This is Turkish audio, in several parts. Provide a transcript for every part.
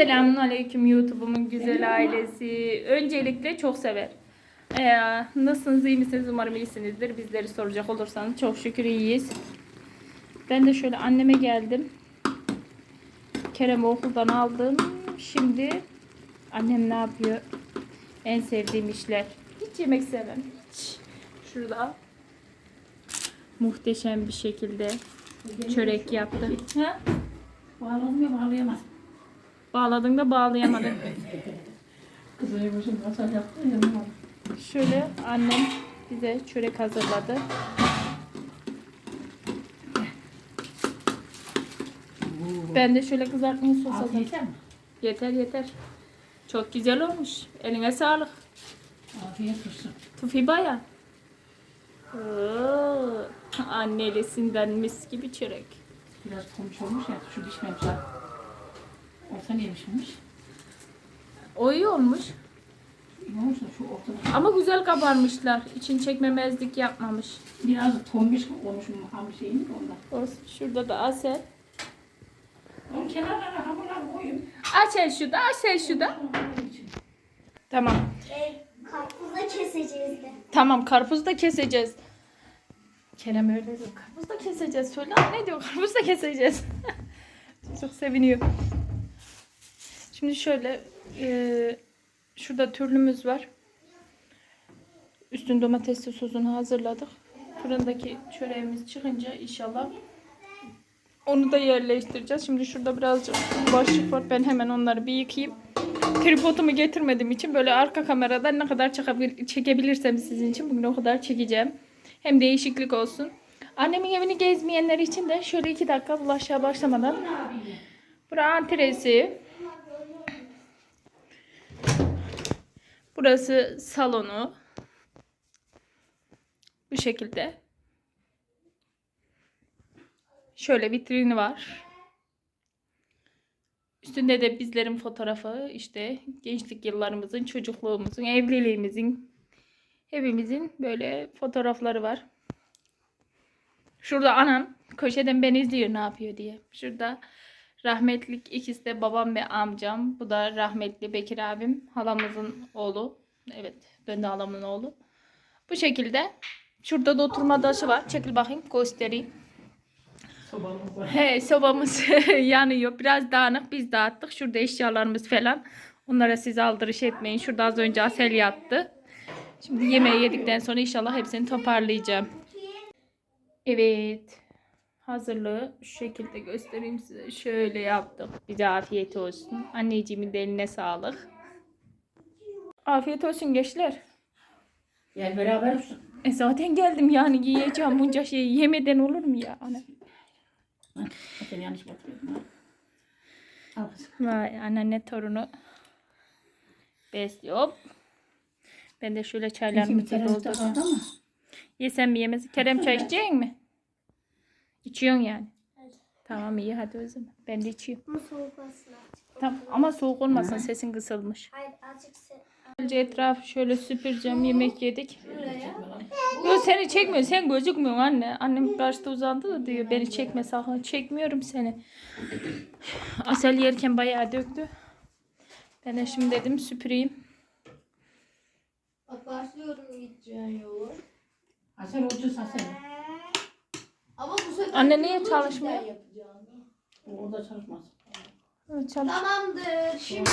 Selamun Aleyküm YouTube'umun güzel ailesi. Öncelikle çok sever. Ee, nasılsınız, iyi misiniz? Umarım iyisinizdir. Bizleri soracak olursanız çok şükür iyiyiz. Ben de şöyle anneme geldim. Kerem'i okuldan aldım. Şimdi annem ne yapıyor? En sevdiğim işler. Hiç yemek sevmem. Hiç. Şurada muhteşem bir şekilde çörek yaptı. Ha? Bağladım ya bağlayamaz. Bağladın da bağlayamadın. Kızı başım masaj yaptı yanıma. Şöyle annem bize çörek hazırladı. Ben de şöyle kızartmayı sos hazırladım. yeter mi? Yeter yeter. Çok güzel olmuş. Eline sağlık. Afiyet olsun. Tufi baya. Oo, annelisinden mis gibi çörek. Biraz komşu olmuş ya şu dişmemiş ha. Orta yemişmiş. O iyi olmuş. Ne olmuş da şu ortada. Ama güzel kabarmışlar. İçin çekmemezlik yapmamış. Biraz tombiş olmuşum ham şeyini de ondan. Olsun. Şurada da asel. Onun kenarlarına hamurlar koyun. Aç el şu da, aç el şu da. Tamam. E, karpuzda keseceğiz de. Tamam karpuz da keseceğiz. Kerem öyle diyor. Karpuz da keseceğiz. Söyle ne diyor? Karpuz da keseceğiz. Çok seviniyor. Şimdi şöyle e, şurada türlümüz var. Üstün domatesli sosunu hazırladık. Fırındaki çöreğimiz çıkınca inşallah onu da yerleştireceğiz. Şimdi şurada birazcık bulaşık var. Ben hemen onları bir yıkayayım. Tripodumu getirmediğim için böyle arka kameradan ne kadar çekebil- çekebilirsem sizin için bugün o kadar çekeceğim. Hem değişiklik olsun. Annemin evini gezmeyenler için de şöyle iki dakika bulaşığa başlamadan. Burası antresi. Burası salonu. Bu şekilde. Şöyle vitrini var. Üstünde de bizlerin fotoğrafı işte gençlik yıllarımızın, çocukluğumuzun, evliliğimizin, hepimizin böyle fotoğrafları var. Şurada anam köşeden beni izliyor ne yapıyor diye. Şurada rahmetlik ikisi de babam ve amcam. Bu da rahmetli Bekir abim. Halamızın oğlu. Evet ben de halamın oğlu. Bu şekilde. Şurada da oturma taşı var. Çekil bakayım göstereyim. Sobamız var. He sobamız yanıyor. Biraz dağınık biz dağıttık. Şurada eşyalarımız falan. Onlara siz aldırış etmeyin. Şurada az önce Asel yattı. Şimdi yemeği yedikten sonra inşallah hepsini toparlayacağım. Evet. Hazırlığı şu şekilde göstereyim size. Şöyle yaptık. Bize afiyet olsun. Anneciğimin de eline sağlık. Afiyet olsun gençler. Gel beraber olsun. E zaten geldim yani yiyeceğim bunca şeyi yemeden olur mu ya? Ana. Ha, Sen yanlış batırıyordun ha. Al kızım. Vay anneanne torunu besliyor. Ben de şöyle kaldı ama. Yesem mi yemez? Kerem çay içecek mi? İçiyorsun yani. Evet. Tamam iyi hadi o zaman. Ben de içiyorum. Ama soğuk azıcık. Tamam ama soğuk olmasın sesin kısılmış. Hayır azıcık se... Önce etrafı şöyle süpüreceğim. Yemek yedik. Buraya. Yok seni çekmiyor. Sen gözükmüyorsun anne. Annem karşıda uzandı da diyor. Beni çekme sakın. Çekmiyorum seni. Asel yerken bayağı döktü. Ben de şimdi dedim süpüreyim. Bak başlıyorum gideceğin yolu. Asel ucuz Asel. Ama bu sefer Anne niye çalışmıyor? cidden yapacağım. O orada çalışmaz. Evet, çalış. Tamamdır. Şimdi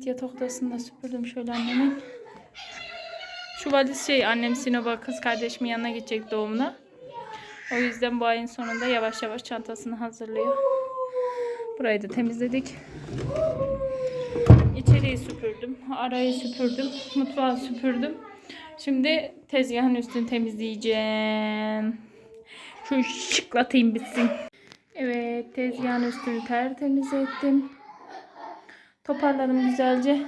Evet yatak odasını da süpürdüm şöyle annemin. Şu valiz şey annem Sinop'a kız kardeşimin yanına gidecek doğumuna. O yüzden bu ayın sonunda yavaş yavaş çantasını hazırlıyor. Burayı da temizledik. İçeriği süpürdüm. Arayı süpürdüm. Mutfağı süpürdüm. Şimdi tezgahın üstünü temizleyeceğim. Şu şıklatayım bitsin. Evet tezgahın üstünü tertemiz ettim. Toparladım güzelce.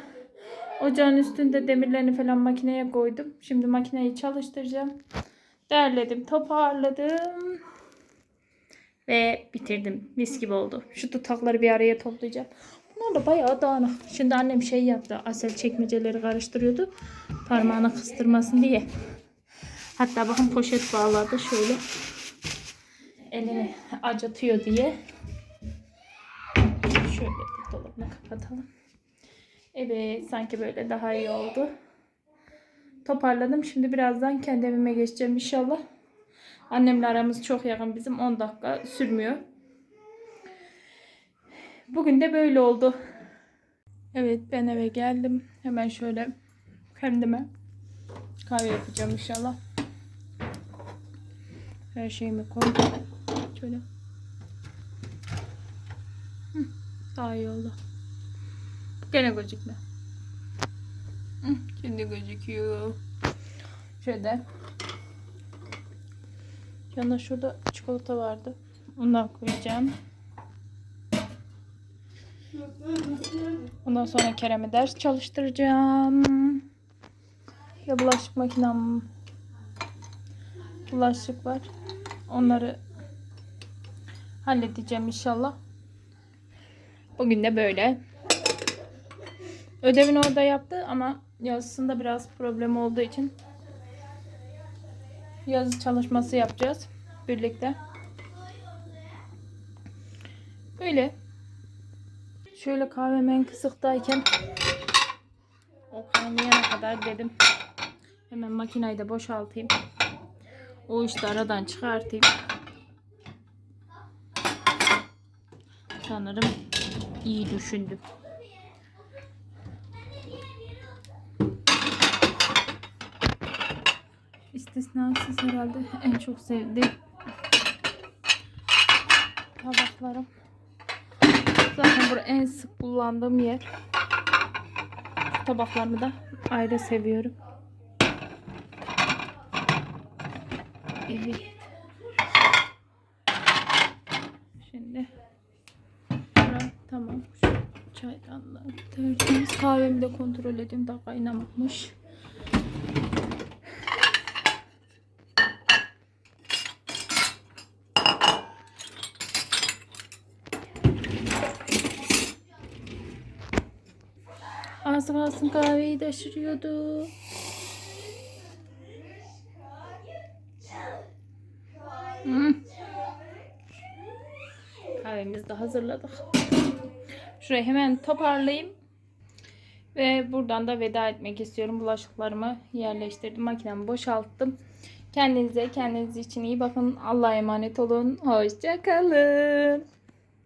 Ocağın üstünde demirlerini falan makineye koydum. Şimdi makineyi çalıştıracağım. Derledim, toparladım. Ve bitirdim. Mis gibi oldu. Şu tutakları bir araya toplayacağım. Bunlar da bayağı dağınık. Şimdi annem şey yaptı. Asel çekmeceleri karıştırıyordu. Parmağını kıstırmasın diye. Hatta bakın poşet bağladı şöyle. Elini acıtıyor diye. Şöyle dolabını kapatalım. Evet sanki böyle daha iyi oldu. Toparladım. Şimdi birazdan kendi evime geçeceğim inşallah. Annemle aramız çok yakın bizim. 10 dakika sürmüyor. Bugün de böyle oldu. Evet ben eve geldim. Hemen şöyle kendime kahve yapacağım inşallah. Her şeyimi koydum. Şöyle. Daha iyi oldu. Gene gözükme. Şimdi gözüküyor. Şöyle. Yanına şurada çikolata vardı. Ondan koyacağım. Ondan sonra Kerem'e ders çalıştıracağım. Ve bulaşık makinem bulaşık var. Onları halledeceğim inşallah. Bugün de böyle. Ödevini orada yaptı ama yazısında biraz problem olduğu için yazı çalışması yapacağız birlikte. Böyle. Şöyle kahvem en kısıktayken o kaynayana kadar dedim. Hemen makineyi de boşaltayım. O işte aradan çıkartayım. Sanırım iyi düşündüm. İstisnasız herhalde en çok sevdiğim tabaklarım. Zaten bu en sık kullandığım yer. Şu tabaklarımı da ayrı seviyorum. Evet. Şimdi bura tamam. Şu çaydanlığı tertemiz. Kahvemi de kontrol edeyim. Daha kaynamamış. Az kalsın kahveyi taşırıyordu. Hmm. Kahvemizi de hazırladık. Şurayı hemen toparlayayım. Ve buradan da veda etmek istiyorum. Bulaşıklarımı yerleştirdim. Makinemi boşalttım. Kendinize, kendiniz için iyi bakın. Allah'a emanet olun. Hoşçakalın.